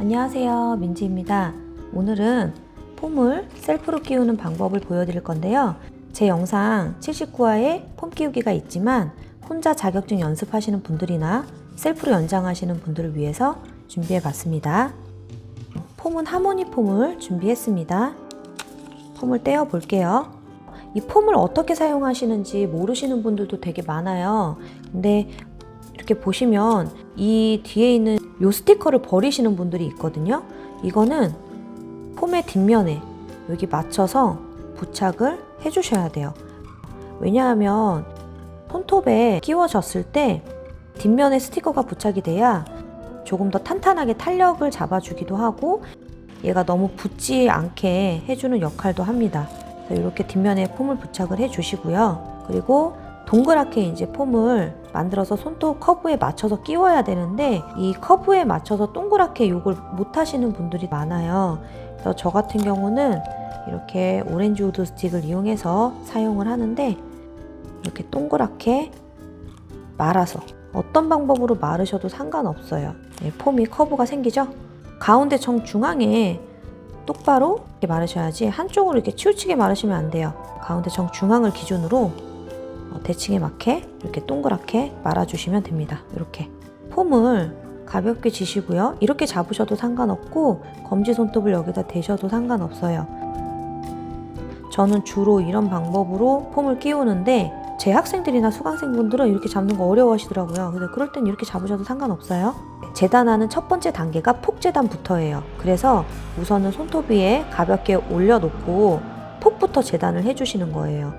안녕하세요 민지입니다. 오늘은 폼을 셀프로 끼우는 방법을 보여드릴 건데요. 제 영상 79화에 폼 끼우기가 있지만 혼자 자격증 연습하시는 분들이나 셀프로 연장하시는 분들을 위해서 준비해 봤습니다. 폼은 하모니 폼을 준비했습니다. 폼을 떼어 볼게요. 이 폼을 어떻게 사용하시는지 모르시는 분들도 되게 많아요. 근데 이렇게 보시면 이 뒤에 있는 요 스티커를 버리시는 분들이 있거든요. 이거는 폼의 뒷면에 여기 맞춰서 부착을 해주셔야 돼요. 왜냐하면 손톱에 끼워졌을 때 뒷면에 스티커가 부착이 돼야 조금 더 탄탄하게 탄력을 잡아주기도 하고 얘가 너무 붙지 않게 해주는 역할도 합니다. 이렇게 뒷면에 폼을 부착을 해주시고요. 그리고 동그랗게 이제 폼을 만들어서 손톱 커브에 맞춰서 끼워야 되는데 이 커브에 맞춰서 동그랗게 이걸 못 하시는 분들이 많아요. 그래서 저 같은 경우는 이렇게 오렌지 우드 스틱을 이용해서 사용을 하는데 이렇게 동그랗게 말아서 어떤 방법으로 마르셔도 상관없어요. 네, 폼이 커브가 생기죠? 가운데 정 중앙에 똑바로 이렇게 마르셔야지 한쪽으로 이렇게 치우치게 마르시면 안 돼요. 가운데 정 중앙을 기준으로 어, 대칭에 맞게 이렇게 동그랗게 말아주시면 됩니다. 이렇게 폼을 가볍게 쥐시고요. 이렇게 잡으셔도 상관없고 검지 손톱을 여기다 대셔도 상관없어요. 저는 주로 이런 방법으로 폼을 끼우는데 제 학생들이나 수강생분들은 이렇게 잡는 거 어려워하시더라고요. 근데 그럴 땐 이렇게 잡으셔도 상관없어요. 재단하는 첫 번째 단계가 폭재단부터예요. 그래서 우선은 손톱 위에 가볍게 올려놓고 폭부터 재단을 해주시는 거예요.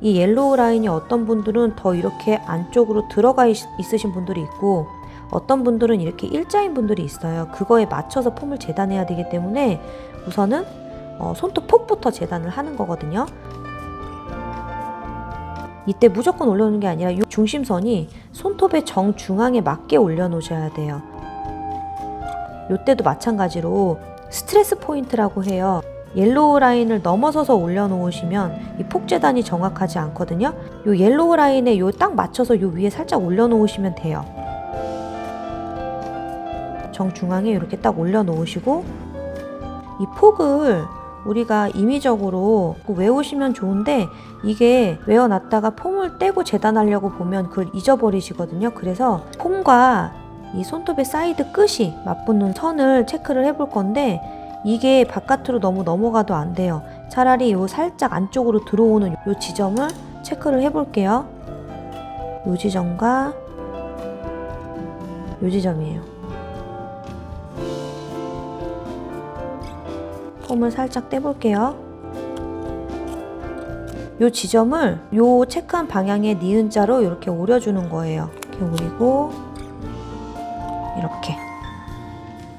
이 옐로우 라인이 어떤 분들은 더 이렇게 안쪽으로 들어가 있, 있으신 분들이 있고 어떤 분들은 이렇게 일자인 분들이 있어요. 그거에 맞춰서 폼을 재단해야 되기 때문에 우선은 어, 손톱 폭부터 재단을 하는 거거든요. 이때 무조건 올려놓는 게 아니라 이 중심선이 손톱의 정중앙에 맞게 올려놓으셔야 돼요. 이때도 마찬가지로 스트레스 포인트라고 해요. 옐로우 라인을 넘어서서 올려놓으시면 이 폭재단이 정확하지 않거든요. 요 옐로우 라인에 요 딱 맞춰서 요 위에 살짝 올려놓으시면 돼요. 정중앙에 이렇게 딱 올려놓으시고 이 폭을 우리가 임의적으로 외우시면 좋은데 이게 외워놨다가 폼을 떼고 재단하려고 보면 그걸 잊어버리시거든요. 그래서 폼과 이 손톱의 사이드 끝이 맞붙는 선을 체크를 해볼 건데 이게 바깥으로 너무 넘어가도 안 돼요. 차라리 요 살짝 안쪽으로 들어오는 요 지점을 체크를 해볼게요. 요 지점과 요 지점이에요. 폼을 살짝 떼볼게요. 요 지점을 요 체크한 방향의 니은자로 이렇게 오려주는 거예요. 이렇게 오리고 이렇게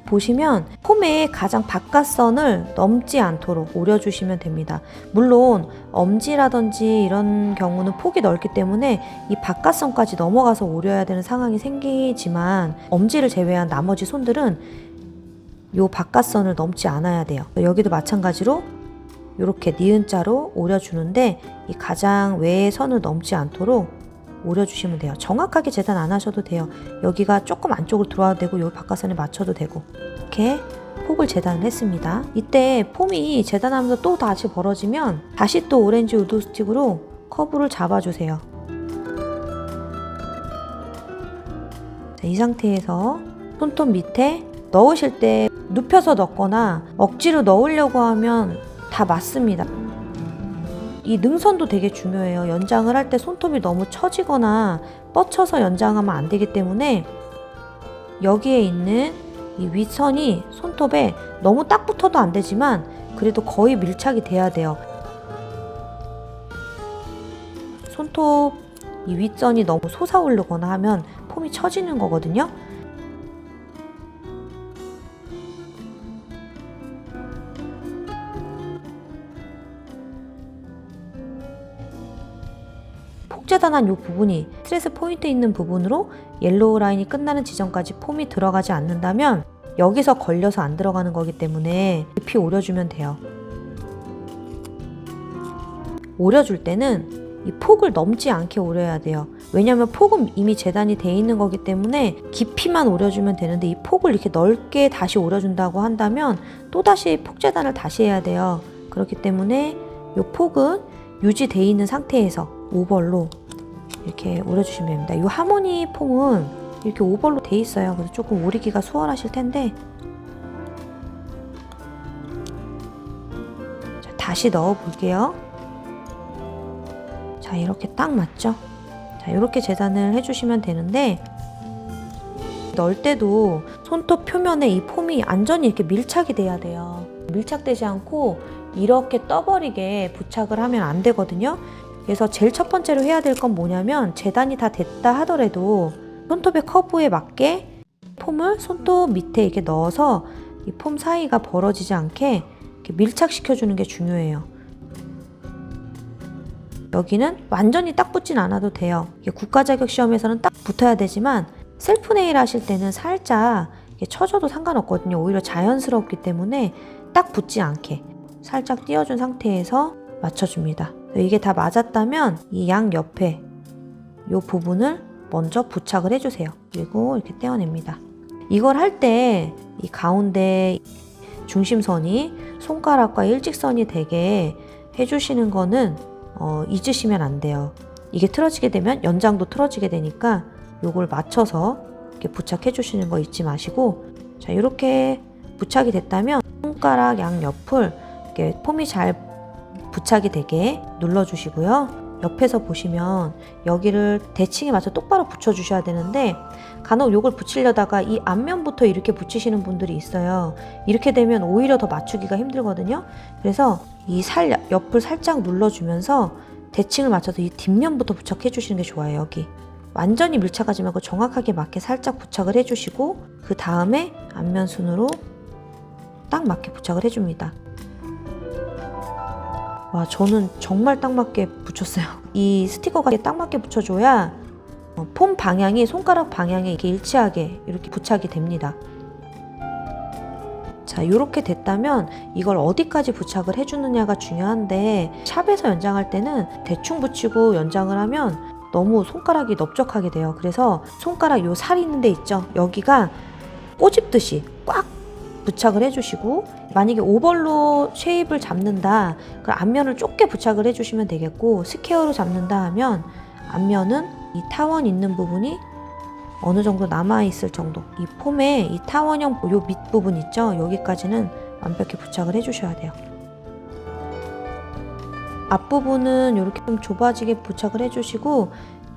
보시면 폼의 가장 바깥선을 넘지 않도록 오려주시면 됩니다. 물론 엄지라든지 이런 경우는 폭이 넓기 때문에 이 바깥선까지 넘어가서 오려야 되는 상황이 생기지만 엄지를 제외한 나머지 손들은 요 바깥선을 넘지 않아야 돼요. 여기도 마찬가지로 이렇게 니은자로 오려주는데 이 가장 외의 선을 넘지 않도록 오려주시면 돼요. 정확하게 재단 안 하셔도 돼요. 여기가 조금 안쪽으로 들어와도 되고 요 바깥선에 맞춰도 되고 이렇게 폭을 재단을 했습니다. 이때 폼이 재단하면서 또 다시 벌어지면 다시 또 오렌지 우드 스틱으로 커브를 잡아주세요. 자, 이 상태에서 손톱 밑에 넣으실 때 눕혀서 넣거나 억지로 넣으려고 하면 다 맞습니다. 이 능선도 되게 중요해요. 연장을 할 때 손톱이 너무 처지거나 뻗쳐서 연장하면 안 되기 때문에 여기에 있는 이 윗선이 손톱에 너무 딱 붙어도 안 되지만 그래도 거의 밀착이 돼야 돼요. 손톱 이 윗선이 너무 솟아오르거나 하면 폼이 처지는 거거든요. 폭재단한 이 부분이 스트레스 포인트 있는 부분으로 옐로우 라인이 끝나는 지점까지 폼이 들어가지 않는다면 여기서 걸려서 안 들어가는 거기 때문에 깊이 오려주면 돼요. 오려줄 때는 이 폭을 넘지 않게 오려야 돼요. 왜냐하면 폭은 이미 재단이 돼 있는 거기 때문에 깊이만 오려주면 되는데 이 폭을 이렇게 넓게 다시 오려준다고 한다면 또 다시 폭 재단을 다시 해야 돼요. 그렇기 때문에 이 폭은 유지돼 있는 상태에서 오벌로 이렇게 오려주시면 됩니다. 이 하모니 폼은 이렇게 오벌로 돼 있어요. 그래서 조금 오리기가 수월하실 텐데 자, 다시 넣어 볼게요. 자, 이렇게 딱 맞죠? 자, 이렇게 재단을 해주시면 되는데 넣을 때도 손톱 표면에 이 폼이 완전히 이렇게 밀착이 돼야 돼요. 밀착되지 않고 이렇게 떠버리게 부착을 하면 안 되거든요. 그래서 제일 첫 번째로 해야 될 건 뭐냐면 재단이 다 됐다 하더라도 손톱의 커브에 맞게 폼을 손톱 밑에 이렇게 넣어서 이 폼 사이가 벌어지지 않게 밀착시켜 주는 게 중요해요. 여기는 완전히 딱 붙진 않아도 돼요. 국가 자격 시험에서는 딱 붙어야 되지만 셀프 네일 하실 때는 살짝 쳐줘도 상관없거든요. 오히려 자연스럽기 때문에 딱 붙지 않게 살짝 띄워준 상태에서 맞춰줍니다. 이게 다 맞았다면 이 양 옆에 이 부분을 먼저 부착을 해주세요. 그리고 이렇게 떼어냅니다. 이걸 할 때 이 가운데 중심선이 손가락과 일직선이 되게 해주시는 거는 어, 잊으시면 안 돼요. 이게 틀어지게 되면 연장도 틀어지게 되니까 요걸 맞춰서 이렇게 부착해 주시는 거 잊지 마시고 자 이렇게 부착이 됐다면 손가락 양 옆을 이렇게 폼이 잘 부착이 되게 눌러 주시고요. 옆에서 보시면 여기를 대칭에 맞춰 똑바로 붙여 주셔야 되는데 간혹 요걸 붙이려다가 이 앞면부터 이렇게 붙이시는 분들이 있어요. 이렇게 되면 오히려 더 맞추기가 힘들거든요. 그래서 이 살 옆을 살짝 눌러주면서 대칭을 맞춰서 이 뒷면부터 부착해 주시는 게 좋아요. 여기 완전히 밀착하지 말고 정확하게 맞게 살짝 부착을 해주시고 그 다음에 앞면 순으로 딱 맞게 부착을 해줍니다. 와 저는 정말 딱 맞게 붙였어요. 이 스티커가 딱 맞게 붙여줘야 어, 폼 방향이 손가락 방향에 이렇게 일치하게 이렇게 부착이 됩니다. 자, 이렇게 됐다면 이걸 어디까지 부착을 해주느냐가 중요한데 샵에서 연장할 때는 대충 붙이고 연장을 하면 너무 손가락이 넓적하게 돼요. 그래서 손가락 요 살 있는 데 있죠. 여기가 꼬집듯이 꽉 부착을 해주시고 만약에 오벌로 쉐입을 잡는다 그럼 앞면을 좁게 부착을 해주시면 되겠고 스퀘어로 잡는다 하면 앞면은 이 타원 있는 부분이 어느 정도 남아 있을 정도. 이 폼에 이 타원형 요 밑부분 있죠? 여기까지는 완벽히 부착을 해주셔야 돼요. 앞부분은 이렇게 좀 좁아지게 부착을 해주시고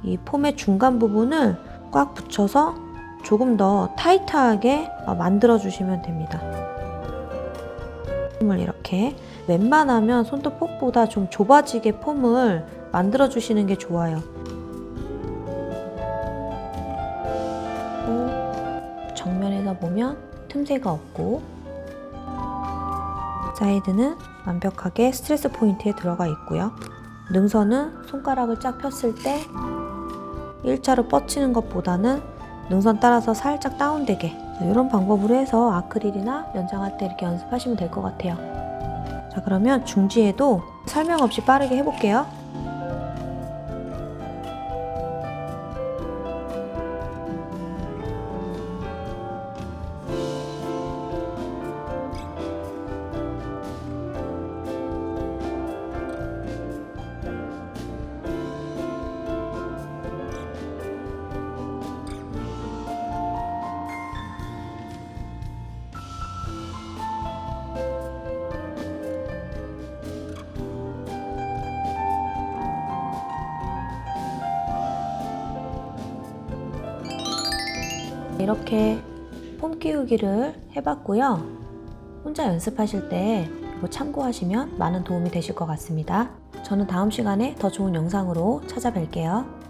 이 폼의 중간 부분을 꽉 붙여서 조금 더 타이트하게 만들어 주시면 됩니다. 폼을 이렇게 웬만하면 손톱 폭보다 좀 좁아지게 폼을 만들어 주시는 게 좋아요. 정면에서 보면 틈새가 없고 사이드는 완벽하게 스트레스 포인트에 들어가 있고요. 능선은 손가락을 쫙 폈을 때 일자로 뻗치는 것보다는 능선 따라서 살짝 다운되게 이런 방법으로 해서 아크릴이나 연장할 때 이렇게 연습하시면 될 것 같아요. 자 그러면 중지에도 설명 없이 빠르게 해볼게요. 이렇게 폼 끼우기를 해봤고요. 혼자 연습하실 때 이거 참고하시면 많은 도움이 되실 것 같습니다. 저는 다음 시간에 더 좋은 영상으로 찾아뵐게요.